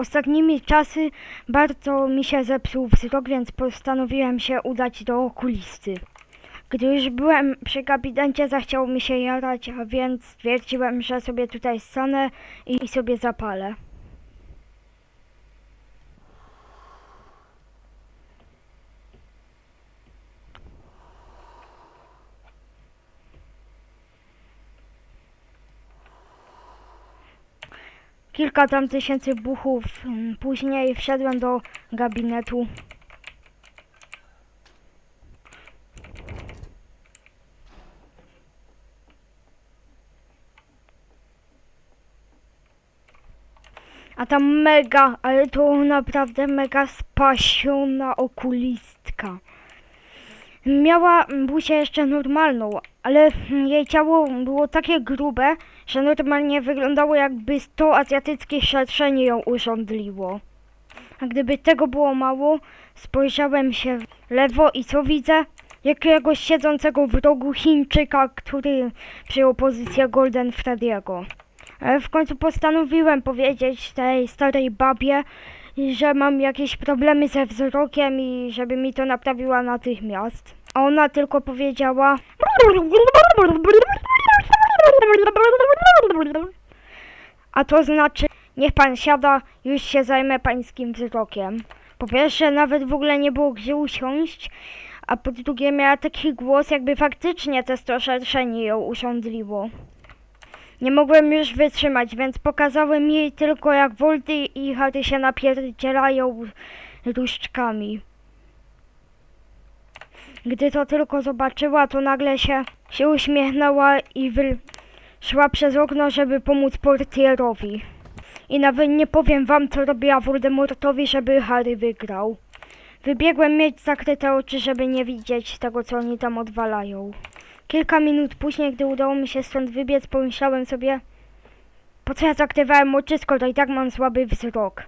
Ostatnimi czasy bardzo mi się zepsuł wzrok, więc postanowiłem się udać do okulisty. Gdy już byłem przy gabinecie, zachciało mi się jarać, a więc stwierdziłem, że sobie tutaj stanę i sobie zapalę. Kilka tam tysięcy buchów mm, później wszedłem do gabinetu. A tam mega, ale to naprawdę mega spasiona okulistka. Miała buzię jeszcze normalną, ale jej ciało było takie grube, że normalnie wyglądało jakby sto azjatyckich szerszeni ją urządliło. A gdyby tego było mało, spojrzałem się w lewo i co widzę? Jakiegoś siedzącego w rogu Chińczyka, który przyjął pozycję Golden Freddy'ego. Ale w końcu postanowiłem powiedzieć tej starej babie, że mam jakieś problemy ze wzrokiem i żeby mi to naprawiła natychmiast. A ona tylko powiedziała... A to znaczy, niech pan siada, już się zajmę pańskim wzrokiem. Po pierwsze, nawet w ogóle nie było gdzie usiąść, a po drugie miała taki głos, jakby faktycznie te stoszerszenie ją urządliło. Nie mogłem już wytrzymać, więc pokazałem jej tylko jak Volty i Harry się napierdzielają różdżkami. Gdy to tylko zobaczyła, to nagle się, się uśmiechnęła i wyszła przez okno, żeby pomóc portierowi. I nawet nie powiem wam, co robiła Voldemortowi, żeby Harry wygrał. Wybiegłem mieć zakryte oczy, żeby nie widzieć tego, co oni tam odwalają. Kilka minut później, gdy udało mi się stąd wybiec, pomyślałem sobie, po co ja zakrywałem oczy, skoro i tak mam słaby wzrok.